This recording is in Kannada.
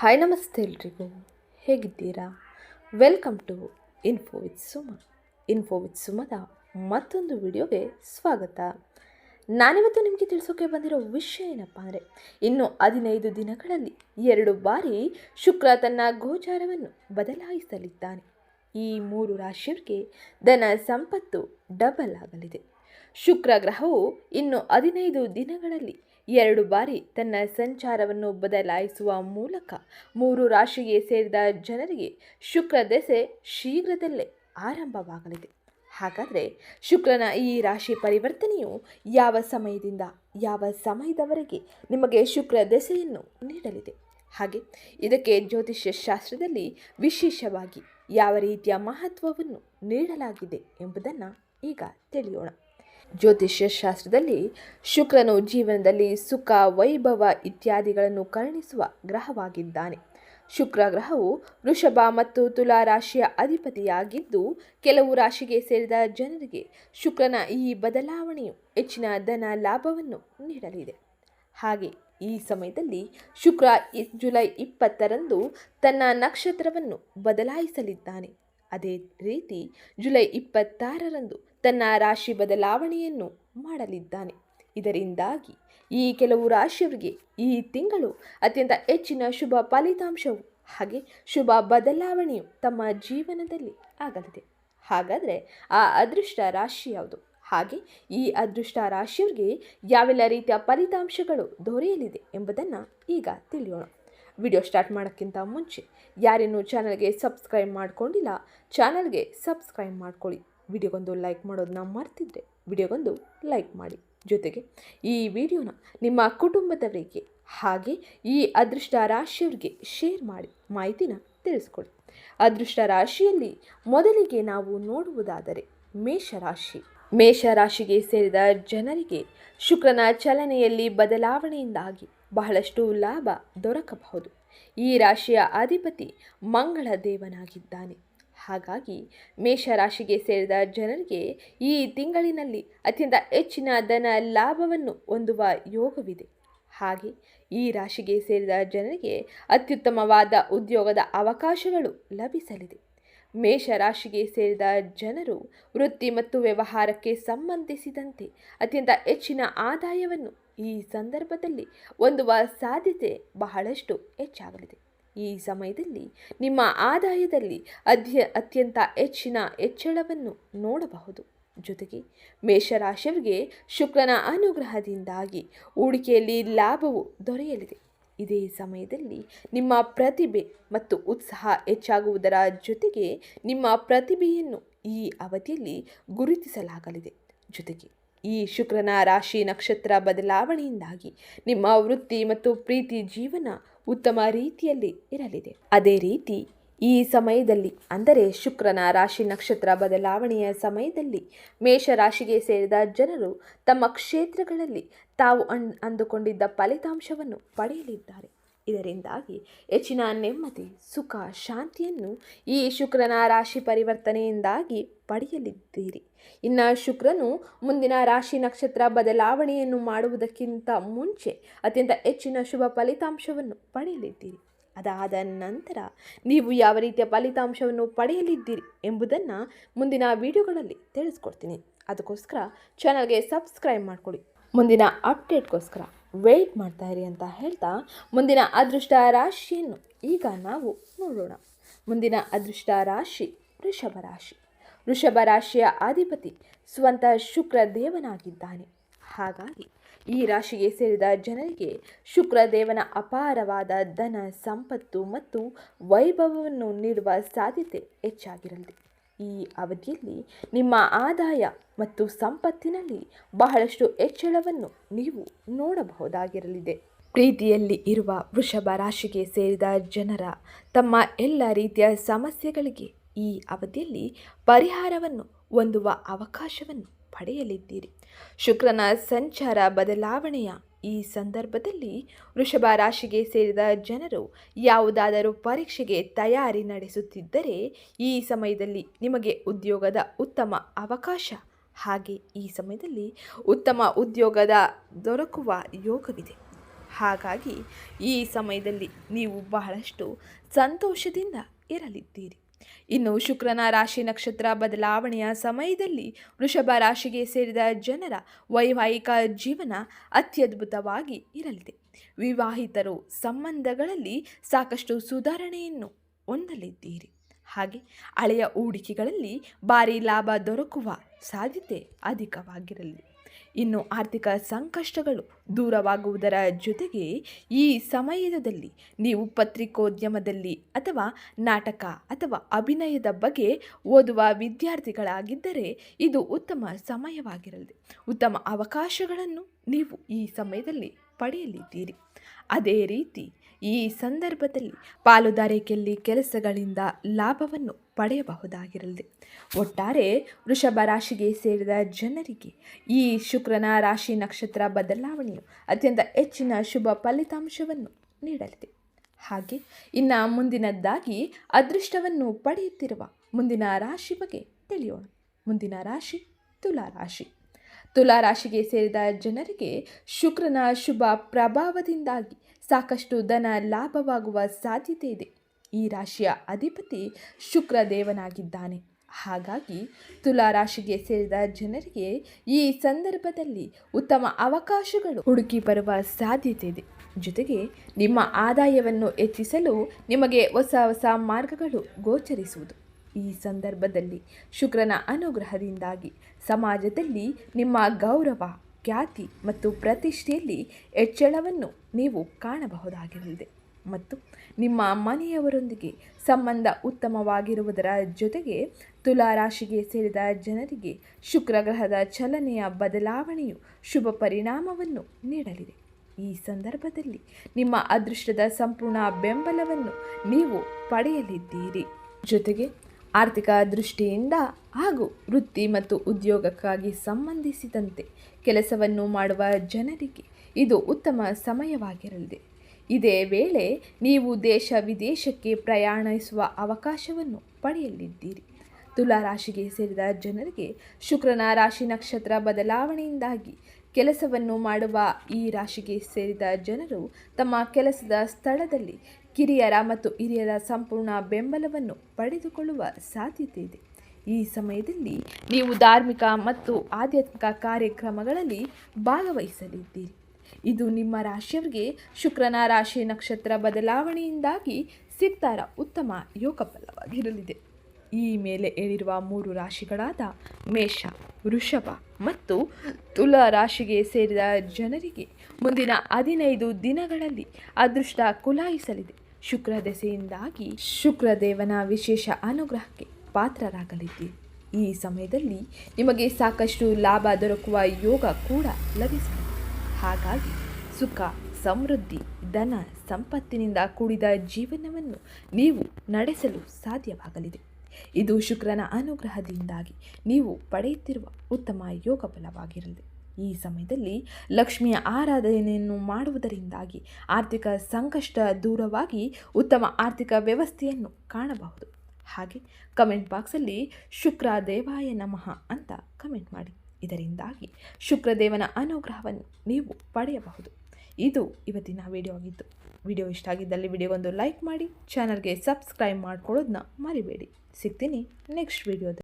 ಹಾಯ್ ನಮಸ್ತೆ ಎಲ್ರಿಗೂ. ಹೇಗಿದ್ದೀರಾ? Welcome to info with Suma info with ಸುಮದ ಮತ್ತೊಂದು ವಿಡಿಯೋಗೆ ಸ್ವಾಗತ. ನಾನಿವತ್ತು ನಿಮಗೆ ತಿಳಿಸೋಕೆ ಬಂದಿರೋ ವಿಷಯ ಏನಪ್ಪ ಅಂದರೆ, ಇನ್ನು ಹದಿನೈದು ದಿನಗಳಲ್ಲಿ ಎರಡು ಬಾರಿ ಶುಕ್ರ ತನ್ನ ಗೋಚಾರವನ್ನು ಬದಲಾಯಿಸಲಿದ್ದಾನೆ. ಈ ಮೂರು ರಾಶಿಯವರಿಗೆ ಧನ ಸಂಪತ್ತು ಡಬಲ್ ಆಗಲಿದೆ. ಶುಕ್ರ ಗ್ರಹವು ಇನ್ನು ಹದಿನೈದು ದಿನಗಳಲ್ಲಿ ಎರಡು ಬಾರಿ ತನ್ನ ಸಂಚಾರವನ್ನು ಬದಲಾಯಿಸುವ ಮೂಲಕ ಮೂರು ರಾಶಿಗೆ ಸೇರಿದ ಜನರಿಗೆ ಶುಕ್ರ ದೆಸೆ ಶೀಘ್ರದಲ್ಲೇ ಆರಂಭವಾಗಲಿದೆ. ಹಾಗಾದರೆ ಶುಕ್ರನ ಈ ರಾಶಿ ಪರಿವರ್ತನೆಯು ಯಾವ ಸಮಯದಿಂದ ಯಾವ ಸಮಯದವರೆಗೆ ನಿಮಗೆ ಶುಕ್ರ ದೆಸೆಯನ್ನು ನೀಡಲಿದೆ? ಹಾಗೆ ಇದಕ್ಕೆ ಜ್ಯೋತಿಷ್ಯ ಶಾಸ್ತ್ರದಲ್ಲಿ ವಿಶೇಷವಾಗಿ ಯಾವ ರೀತಿಯ ಮಹತ್ವವನ್ನು ನೀಡಲಾಗಿದೆ ಎಂಬುದನ್ನು ಈಗ ತಿಳಿಯೋಣ. ಜ್ಯೋತಿಷ್ಯ ಶಾಸ್ತ್ರದಲ್ಲಿ ಶುಕ್ರನು ಜೀವನದಲ್ಲಿ ಸುಖ, ವೈಭವ ಇತ್ಯಾದಿಗಳನ್ನು ಕರುಣಿಸುವ ಗ್ರಹವಾಗಿದ್ದಾನೆ. ಶುಕ್ರ ಗ್ರಹವು ವೃಷಭ ಮತ್ತು ತುಲಾ ರಾಶಿಯ ಅಧಿಪತಿಯಾಗಿದ್ದು, ಕೆಲವು ರಾಶಿಗೆ ಸೇರಿದ ಜನರಿಗೆ ಶುಕ್ರನ ಈ ಬದಲಾವಣೆಯು ಹೆಚ್ಚಿನ ಧನ ಲಾಭವನ್ನು ನೀಡಲಿದೆ. ಹಾಗೆ ಈ ಸಮಯದಲ್ಲಿ ಶುಕ್ರ ಜುಲೈ ಇಪ್ಪತ್ತರಂದು ತನ್ನ ನಕ್ಷತ್ರವನ್ನು ಬದಲಾಯಿಸಲಿದ್ದಾನೆ. ಅದೇ ರೀತಿ ಜುಲೈ ಇಪ್ಪತ್ತಾರರಂದು ತನ್ನ ರಾಶಿ ಬದಲಾವಣೆಯನ್ನು ಮಾಡಲಿದ್ದಾನೆ. ಇದರಿಂದಾಗಿ ಈ ಕೆಲವು ರಾಶಿಯವರಿಗೆ ಈ ತಿಂಗಳು ಅತ್ಯಂತ ಹೆಚ್ಚಿನ ಶುಭ ಫಲಿತಾಂಶವು ಹಾಗೆ ಶುಭ ಬದಲಾವಣೆಯು ತಮ್ಮ ಜೀವನದಲ್ಲಿ ಆಗಲಿದೆ. ಹಾಗಾದರೆ ಆ ಅದೃಷ್ಟ ರಾಶಿ ಯಾವುದು? ಹಾಗೆ ಈ ಅದೃಷ್ಟ ರಾಶಿಯವರಿಗೆ ಯಾವೆಲ್ಲ ರೀತಿಯ ಫಲಿತಾಂಶಗಳು ದೊರೆಯಲಿದೆ ಎಂಬುದನ್ನು ಈಗ ತಿಳಿಯೋಣ. ವಿಡಿಯೋ ಸ್ಟಾರ್ಟ್ ಮಾಡೋಕ್ಕಿಂತ ಮುಂಚೆ ಯಾರೇನೂ ಚಾನಲ್ಗೆ ಸಬ್ಸ್ಕ್ರೈಬ್ ಮಾಡ್ಕೊಂಡಿಲ್ಲ, ಚಾನಲ್ಗೆ ಸಬ್ಸ್ಕ್ರೈಬ್ ಮಾಡ್ಕೊಳ್ಳಿ. ವಿಡಿಯೋಗೊಂದು ಲೈಕ್ ಮಾಡೋದನ್ನ ಮರ್ತಿದ್ರೆ ವಿಡಿಯೋಗೊಂದು ಲೈಕ್ ಮಾಡಿ. ಜೊತೆಗೆ ಈ ವಿಡಿಯೋನ ನಿಮ್ಮ ಕುಟುಂಬದವರಿಗೆ ಹಾಗೆ ಈ ಅದೃಷ್ಟ ರಾಶಿಯವರಿಗೆ ಶೇರ್ ಮಾಡಿ, ಮಾಹಿತಿನ ತಿಳಿಸ್ಕೊಡಿ. ಅದೃಷ್ಟ ರಾಶಿಯಲ್ಲಿ ಮೊದಲಿಗೆ ನಾವು ನೋಡುವುದಾದರೆ ಮೇಷರಾಶಿ ಮೇಷರಾಶಿಗೆ ಸೇರಿದ ಜನರಿಗೆ ಶುಕ್ರನ ಚಲನೆಯಲ್ಲಿ ಬದಲಾವಣೆಯಿಂದಾಗಿ ಬಹಳಷ್ಟು ಲಾಭ ದೊರಕಬಹುದು. ಈ ರಾಶಿಯ ಅಧಿಪತಿ ಮಂಗಳ ದೇವನಾಗಿದ್ದಾನೆ ಹಾಗಾಗಿ ಮೇಷರಾಶಿಗೆ ಸೇರಿದ ಜನರಿಗೆ ಈ ತಿಂಗಳಿನಲ್ಲಿ ಅತ್ಯಂತ ಹೆಚ್ಚಿನ ಧನ ಲಾಭವನ್ನು ಹೊಂದುವ ಯೋಗವಿದೆ. ಹಾಗೆ ಈ ರಾಶಿಗೆ ಸೇರಿದ ಜನರಿಗೆ ಅತ್ಯುತ್ತಮವಾದ ಉದ್ಯೋಗದ ಅವಕಾಶಗಳು ಲಭಿಸಲಿದೆ. ಮೇಷರಾಶಿಗೆ ಸೇರಿದ ಜನರು ವೃತ್ತಿ ಮತ್ತು ವ್ಯವಹಾರಕ್ಕೆ ಸಂಬಂಧಿಸಿದಂತೆ ಅತ್ಯಂತ ಹೆಚ್ಚಿನ ಆದಾಯವನ್ನು ಈ ಸಂದರ್ಭದಲ್ಲಿ ಹೊಂದುವ ಸಾಧ್ಯತೆ ಬಹಳಷ್ಟು ಹೆಚ್ಚಾಗಲಿದೆ. ಈ ಸಮಯದಲ್ಲಿ ನಿಮ್ಮ ಆದಾಯದಲ್ಲಿ ಅಧ್ಯ ಅತ್ಯಂತ ಹೆಚ್ಚಿನ ಹೆಚ್ಚಳವನ್ನು ನೋಡಬಹುದು. ಜೊತೆಗೆ ಮೇಷರಾಶಿಯವರಿಗೆ ಶುಕ್ರನ ಅನುಗ್ರಹದಿಂದಾಗಿ ಹೂಡಿಕೆಯಲ್ಲಿ ಲಾಭವು ದೊರೆಯಲಿದೆ. ಇದೇ ಸಮಯದಲ್ಲಿ ನಿಮ್ಮ ಪ್ರತಿಭೆ ಮತ್ತು ಉತ್ಸಾಹ ಹೆಚ್ಚಾಗುವುದರ ಜೊತೆಗೆ ನಿಮ್ಮ ಪ್ರತಿಭೆಯನ್ನು ಈ ಅವಧಿಯಲ್ಲಿ ಗುರುತಿಸಲಾಗಲಿದೆ. ಜೊತೆಗೆ ಈ ಶುಕ್ರನ ರಾಶಿ ನಕ್ಷತ್ರ ಬದಲಾವಣೆಯಿಂದಾಗಿ ನಿಮ್ಮ ವೃತ್ತಿ ಮತ್ತು ಪ್ರೀತಿ ಜೀವನ ಉತ್ತಮ ರೀತಿಯಲ್ಲಿ ಇರಲಿದೆ. ಅದೇ ರೀತಿ, ಈ ಸಮಯದಲ್ಲಿ, ಅಂದರೆ ಶುಕ್ರನ ರಾಶಿ ನಕ್ಷತ್ರ ಬದಲಾವಣೆಯ ಸಮಯದಲ್ಲಿ, ಮೇಷರಾಶಿಗೆ ಸೇರಿದ ಜನರು ತಮ್ಮ ಕ್ಷೇತ್ರಗಳಲ್ಲಿ ತಾವು ಅಂದುಕೊಂಡಿದ್ದ ಫಲಿತಾಂಶವನ್ನು ಪಡೆಯಲಿದ್ದಾರೆ. ಇದರಿಂದಾಗಿ ಹೆಚ್ಚಿನ ನೆಮ್ಮದಿ, ಸುಖ, ಶಾಂತಿಯನ್ನು ಈ ಶುಕ್ರನ ರಾಶಿ ಪರಿವರ್ತನೆಯಿಂದಾಗಿ ಪಡೆಯಲಿದ್ದೀರಿ. ಇನ್ನು ಶುಕ್ರನು ಮುಂದಿನ ರಾಶಿ ನಕ್ಷತ್ರ ಬದಲಾವಣೆಯನ್ನು ಮಾಡುವುದಕ್ಕಿಂತ ಮುಂಚೆ ಅತ್ಯಂತ ಹೆಚ್ಚಿನ ಶುಭ ಫಲಿತಾಂಶವನ್ನು ಪಡೆಯಲಿದ್ದೀರಿ. ಅದಾದ ನಂತರ ನೀವು ಯಾವ ರೀತಿಯ ಫಲಿತಾಂಶವನ್ನು ಪಡೆಯಲಿದ್ದೀರಿ ಎಂಬುದನ್ನು ಮುಂದಿನ ವಿಡಿಯೋಗಳಲ್ಲಿ ತಿಳಿಸ್ಕೊಡ್ತೀನಿ. ಅದಕ್ಕೋಸ್ಕರ ಚಾನಲ್ಗೆ ಸಬ್ಸ್ಕ್ರೈಬ್ ಮಾಡ್ಕೊಳ್ಳಿ. ಮುಂದಿನ ಅಪ್ಡೇಟ್ಗೋಸ್ಕರ ವೆಯ್ಟ್ ಮಾಡ್ತಾ ಇರಿ ಅಂತ ಹೇಳ್ತಾ ಮುಂದಿನ ಅದೃಷ್ಟ ರಾಶಿಯನ್ನು ಈಗ ನಾವು ನೋಡೋಣ. ಮುಂದಿನ ಅದೃಷ್ಟ ರಾಶಿ ವೃಷಭ ರಾಶಿ. ವೃಷಭ ರಾಶಿಯ ಅಧಿಪತಿ ಸ್ವಂತ ಶುಕ್ರ ದೇವನಾಗಿದ್ದಾನೆ ಹಾಗಾಗಿ ಈ ರಾಶಿಗೆ ಸೇರಿದ ಜನರಿಗೆ ಶುಕ್ರ ದೇವನ ಅಪಾರವಾದ ಧನ, ಸಂಪತ್ತು ಮತ್ತು ವೈಭವವನ್ನು ನೀಡುವ ಸಾಧ್ಯತೆ ಹೆಚ್ಚಾಗಿರಲಿದೆ ಈ ಅವಧಿಯಲ್ಲಿ ನಿಮ್ಮ ಆದಾಯ ಮತ್ತು ಸಂಪತ್ತಿನಲ್ಲಿ ಬಹಳಷ್ಟು ಹೆಚ್ಚಳವನ್ನು ನೀವು ನೋಡಬಹುದಾಗಿರಲಿದೆ. ಪ್ರೀತಿಯಲ್ಲಿ ಇರುವ ವೃಷಭ ರಾಶಿಗೆ ಸೇರಿದ ಜನರ ತಮ್ಮ ಎಲ್ಲ ರೀತಿಯ ಸಮಸ್ಯೆಗಳಿಗೆ ಈ ಅವಧಿಯಲ್ಲಿ ಪರಿಹಾರವನ್ನು ಹೊಂದುವ ಅವಕಾಶವನ್ನು ಪಡೆಯಲಿದ್ದೀರಿ. ಶುಕ್ರನ ಸಂಚಾರ ಬದಲಾವಣೆಯ ಈ ಸಂದರ್ಭದಲ್ಲಿ ವೃಷಭ ರಾಶಿಗೆ ಸೇರಿದ ಜನರು ಯಾವುದಾದರೂ ಪರೀಕ್ಷೆಗೆ ತಯಾರಿ ನಡೆಸುತ್ತಿದ್ದರೆ ಈ ಸಮಯದಲ್ಲಿ ನಿಮಗೆ ಉದ್ಯೋಗದ ಉತ್ತಮ ಅವಕಾಶ. ಹಾಗೆ ಈ ಸಮಯದಲ್ಲಿ ಉತ್ತಮ ಉದ್ಯೋಗದ ದೊರಕುವ ಯೋಗವಿದೆ. ಹಾಗಾಗಿ ಈ ಸಮಯದಲ್ಲಿ ನೀವು ಬಹಳಷ್ಟು ಸಂತೋಷದಿಂದ ಇರಲಿದ್ದೀರಿ. ಇನ್ನು ಶುಕ್ರನ ರಾಶಿ ನಕ್ಷತ್ರ ಬದಲಾವಣೆಯ ಸಮಯದಲ್ಲಿ ವೃಷಭ ರಾಶಿಗೆ ಸೇರಿದ ಜನರ ವೈವಾಹಿಕ ಜೀವನ ಅತ್ಯದ್ಭುತವಾಗಿ ಇರಲಿದೆ. ವಿವಾಹಿತರು ಸಂಬಂಧಗಳಲ್ಲಿ ಸಾಕಷ್ಟು ಸುಧಾರಣೆಯನ್ನು ಹೊಂದಲಿದ್ದೀರಿ. ಹಾಗೆ ಹಳೆಯ ಹೂಡಿಕೆಗಳಲ್ಲಿ ಭಾರಿ ಲಾಭ ದೊರಕುವ ಸಾಧ್ಯತೆ ಅಧಿಕವಾಗಿರಲಿದೆ ಇನ್ನು ಆರ್ಥಿಕ ಸಂಕಷ್ಟಗಳು ದೂರವಾಗುವುದರ ಜೊತೆಗೆ ಈ ಸಮಯದಲ್ಲಿ ನೀವು ಪತ್ರಿಕೋದ್ಯಮದಲ್ಲಿ ಅಥವಾ ನಾಟಕ ಅಥವಾ ಅಭಿನಯದ ಬಗ್ಗೆ ಓದುವ ವಿದ್ಯಾರ್ಥಿಗಳಾಗಿದ್ದರೆ ಇದು ಉತ್ತಮ ಸಮಯವಾಗಿರಲಿದೆ ಉತ್ತಮ ಅವಕಾಶಗಳನ್ನು ನೀವು ಈ ಸಮಯದಲ್ಲಿ ಪಡೆಯಲಿದ್ದೀರಿ. ಅದೇ ರೀತಿ ಈ ಸಂದರ್ಭದಲ್ಲಿ ಪಾಲುದಾರಿಕೆಯಲ್ಲಿ ಕೆಲಸಗಳಿಂದ ಲಾಭವನ್ನು ಪಡೆಯಬಹುದಾಗಿರಲಿದೆ. ಒಟ್ಟಾರೆ ವೃಷಭ ರಾಶಿಗೆ ಸೇರಿದ ಜನರಿಗೆ ಈ ಶುಕ್ರನ ರಾಶಿ ನಕ್ಷತ್ರ ಬದಲಾವಣೆಯು ಅತ್ಯಂತ ಹೆಚ್ಚಿನ ಶುಭ ಫಲಿತಾಂಶವನ್ನು ನೀಡಲಿದೆ. ಹಾಗೆ ಇನ್ನು ಮುಂದಿನದ್ದಾಗಿ ಅದೃಷ್ಟವನ್ನು ಪಡೆಯುತ್ತಿರುವ ಮುಂದಿನ ರಾಶಿ ಬಗ್ಗೆ ತಿಳಿಯೋಣ. ಮುಂದಿನ ರಾಶಿ ತುಲಾ ರಾಶಿ. ತುಲಾ ರಾಶಿಗೆ ಸೇರಿದ ಜನರಿಗೆ ಶುಕ್ರನ ಶುಭ ಪ್ರಭಾವದಿಂದಾಗಿ ಸಾಕಷ್ಟು ಧನ ಲಾಭವಾಗುವ ಸಾಧ್ಯತೆ ಇದೆ. ಈ ರಾಶಿಯ ಅಧಿಪತಿ ಶುಕ್ರ ದೇವನಾಗಿದ್ದಾನೆ ಹಾಗಾಗಿ ತುಲಾ ರಾಶಿಗೆ ಸೇರಿದ ಜನರಿಗೆ ಈ ಸಂದರ್ಭದಲ್ಲಿ ಉತ್ತಮ ಅವಕಾಶಗಳು ಹುಡುಕಿ ಬರುವ ಸಾಧ್ಯತೆ ಇದೆ. ಜೊತೆಗೆ ನಿಮ್ಮ ಆದಾಯವನ್ನು ಹೆಚ್ಚಿಸಲು ನಿಮಗೆ ಹೊಸ ಹೊಸ ಮಾರ್ಗಗಳು ಗೋಚರಿಸುವುದು. ಈ ಸಂದರ್ಭದಲ್ಲಿ ಶುಕ್ರನ ಅನುಗ್ರಹದಿಂದಾಗಿ ಸಮಾಜದಲ್ಲಿ ನಿಮ್ಮ ಗೌರವ ಖ್ಯಾತಿ ಮತ್ತು ಪ್ರತಿಷ್ಠೆಯಲ್ಲಿ ಹೆಚ್ಚಳವನ್ನು ನೀವು ಕಾಣಬಹುದಾಗಿರಲಿದೆ. ಮತ್ತು ನಿಮ್ಮ ಮನೆಯವರೊಂದಿಗೆ ಸಂಬಂಧ ಉತ್ತಮವಾಗಿರುವುದರ ಜೊತೆಗೆ ತುಲಾ ರಾಶಿಗೆ ಸೇರಿದ ಜನರಿಗೆ ಶುಕ್ರ ಗ್ರಹದ ಚಲನೆಯ ಬದಲಾವಣೆಯು ಶುಭ ಪರಿಣಾಮವನ್ನು ನೀಡಲಿದೆ. ಈ ಸಂದರ್ಭದಲ್ಲಿ ನಿಮ್ಮ ಅದೃಷ್ಟದ ಸಂಪೂರ್ಣ ಬೆಂಬಲವನ್ನು ನೀವು ಪಡೆಯಲಿದ್ದೀರಿ. ಜೊತೆಗೆ ಆರ್ಥಿಕ ದೃಷ್ಟಿಯಿಂದ ಹಾಗೂ ವೃತ್ತಿ ಮತ್ತು ಉದ್ಯೋಗಕ್ಕಾಗಿ ಸಂಬಂಧಿಸಿದಂತೆ ಕೆಲಸವನ್ನು ಮಾಡುವ ಜನರಿಗೆ ಇದು ಉತ್ತಮ ಸಮಯವಾಗಿರಲಿದೆ. ಇದೇ ವೇಳೆ ನೀವು ದೇಶ ವಿದೇಶಕ್ಕೆ ಪ್ರಯಾಣಿಸುವ ಅವಕಾಶವನ್ನು ಪಡೆಯಲಿದ್ದೀರಿ. ತುಲಾ ರಾಶಿಗೆ ಸೇರಿದ ಜನರಿಗೆ ಶುಕ್ರನ ರಾಶಿ ನಕ್ಷತ್ರ ಬದಲಾವಣೆಯಿಂದಾಗಿ ಕೆಲಸವನ್ನು ಮಾಡುವ ಈ ರಾಶಿಗೆ ಸೇರಿದ ಜನರು ತಮ್ಮ ಕೆಲಸದ ಸ್ಥಳದಲ್ಲಿ ಕಿರಿಯರ ಮತ್ತು ಹಿರಿಯರ ಸಂಪೂರ್ಣ ಬೆಂಬಲವನ್ನು ಪಡೆದುಕೊಳ್ಳುವ ಸಾಧ್ಯತೆ ಇದೆ. ಈ ಸಮಯದಲ್ಲಿ ನೀವು ಧಾರ್ಮಿಕ ಮತ್ತು ಆಧ್ಯಾತ್ಮಿಕ ಕಾರ್ಯಕ್ರಮಗಳಲ್ಲಿ ಭಾಗವಹಿಸಲಿದ್ದೀರಿ. ಇದು ನಿಮ್ಮ ರಾಶಿಯವರಿಗೆ ಶುಕ್ರನ ರಾಶಿ ನಕ್ಷತ್ರ ಬದಲಾವಣೆಯಿಂದಾಗಿ ಸಿಕ್ತಾರ ಉತ್ತಮ ಯೋಗ ಫಲವಾಗಿರಲಿದೆ ಈ ಮೇಲೆ ಹೇಳಿರುವ ಮೂರು ರಾಶಿಗಳಾದ ಮೇಷ, ವೃಷಭ ಮತ್ತು ತುಲಾ ರಾಶಿಗೆ ಸೇರಿದ ಜನರಿಗೆ ಮುಂದಿನ ಹದಿನೈದು ದಿನಗಳಲ್ಲಿ ಅದೃಷ್ಟ ಕುಲಾಯಿಸಲಿದೆ. ಶುಕ್ರ ದೆಸೆಯಿಂದಾಗಿ ಶುಕ್ರದೇವನ ವಿಶೇಷ ಅನುಗ್ರಹಕ್ಕೆ ಪಾತ್ರರಾಗಲಿದ್ದೀರಿ. ಈ ಸಮಯದಲ್ಲಿ ನಿಮಗೆ ಸಾಕಷ್ಟು ಲಾಭ ದೊರಕುವ ಯೋಗ ಕೂಡ ಲಭಿಸಿದೆ ಹಾಗಾಗಿ ಸುಖ, ಸಮೃದ್ಧಿ, ಧನ ಸಂಪತ್ತಿನಿಂದ ಕೂಡಿದ ಜೀವನವನ್ನು ನೀವು ನಡೆಸಲು ಸಾಧ್ಯವಾಗಲಿದೆ. ಇದು ಶುಕ್ರನ ಅನುಗ್ರಹದಿಂದಾಗಿ ನೀವು ಪಡೆಯುತ್ತಿರುವ ಉತ್ತಮ ಯೋಗ ಬಲವಾಗಿರಲಿದೆ ಈ ಸಮಯದಲ್ಲಿ ಲಕ್ಷ್ಮಿಯ ಆರಾಧನೆಯನ್ನು ಮಾಡುವುದರಿಂದಾಗಿ ಆರ್ಥಿಕ ಸಂಕಷ್ಟ ದೂರವಾಗಿ ಉತ್ತಮ ಆರ್ಥಿಕ ವ್ಯವಸ್ಥೆಯನ್ನು ಕಾಣಬಹುದು. ಹಾಗೆ ಕಮೆಂಟ್ ಬಾಕ್ಸಲ್ಲಿ ಶುಕ್ರ ದೇವಾಯ ನಮಃ ಅಂತ ಕಮೆಂಟ್ ಮಾಡಿ. ಇದರಿಂದಾಗಿ ಶುಕ್ರದೇವನ ಅನುಗ್ರಹವನ್ನು ನೀವು ಪಡೆಯಬಹುದು. ಇದು ಇವತ್ತಿನ ವಿಡಿಯೋ ಆಗಿತ್ತು. ವಿಡಿಯೋ ಇಷ್ಟ ಆಗಿದ್ದಲ್ಲಿ ವಿಡಿಯೋಗೊಂದು ಲೈಕ್ ಮಾಡಿ, ಚಾನಲ್ಗೆ ಸಬ್ಸ್ಕ್ರೈಬ್ ಮಾಡ್ಕೊಳ್ಳೋದನ್ನ ಮರಿಬೇಡಿ. ಸಿಗ್ತೀನಿ ನೆಕ್ಸ್ಟ್ ವಿಡಿಯೋದ